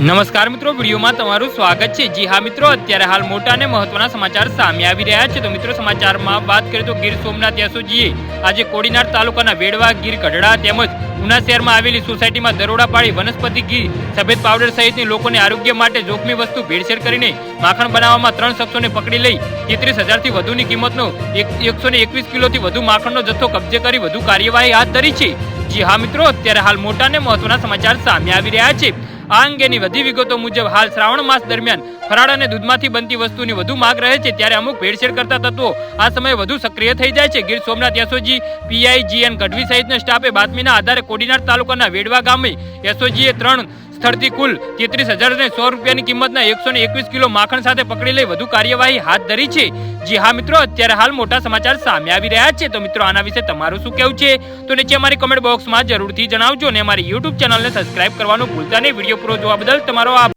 નમસ્કાર મિત્રો, વિડીયોમાં તમારું સ્વાગત છે. જી હા મિત્રો, અત્યારે હાલ મોટા અને મહત્વના સમાચાર સામે આવી રહ્યા છે. તો મિત્રો, સમાચારમાં વાત કરીએ તો ગીર સોમનાથ યશોજીએ આજે કોડીનાર તાલુકાના વેડવા, ગીર ગઢડા તેમજ ઉના શહેરમાં આવેલી સોસાયટીમાં દરોડા પાડી વનસ્પતિ ઘી સફેદ પાવડર સહિતની લોકોને આરોગ્ય માટે જોખમી વસ્તુ ભેળસેળ કરીને માખણ બનાવવામાં ત્રણ શખ્સોને પકડી લઈ તેત્રીસ હજારથી વધુની કિંમતનો એકસો ને એકવીસ કિલોથી વધુ માખણનો જથ્થો કબજે કરી વધુ કાર્યવાહી હાથ ધરી છે. જી હા મિત્રો, અત્યારે હાલ મોટા અને મહત્વના સમાચાર સામે આવી રહ્યા છે. આ અંગેની વધુ વિગતો મુજબ હાલ શ્રાવણ માસ દરમિયાન ફરાળ અને દૂધમાંથી બનતી વસ્તુની વધુ માંગ રહે છે ત્યારે અમુક ભેળસેળ કરતા તત્વો આ સમયે વધુ સક્રિય થઈ જાય છે. ગીર સોમનાથ યશોજી પીઆઈ, જીએન ગઢવી સહિતના સ્ટાફે બાતમીના આધારે કોડીનાર તાલુકાના વેડવા ગામે યશોજીએ ત્રણ સ્થળથી કુલ તેત્રીસ હજાર સો રૂપિયાની કિંમતના એકસો એકવીસ કિલો માખણ સાથે પકડી લઈ વધુ કાર્યવાહી હાથ ધરી છે. જી હા મિત્રો, અત્યારે હાલ મોટા સમાચાર સામે આવી રહ્યા છે. તો મિત્રો, આના વિશે તમારું શું કહેવું છે? તો નીચે અમારી કમેન્ટ બોક્સમાં જરૂરથી જણાવજો અને અમારી યુટ્યુબ ચેનલને સબસ્ક્રાઇબ કરવાનું ભૂલતા નહીં. વીડિયો પૂરો જોવા બદલ તમારો આભાર.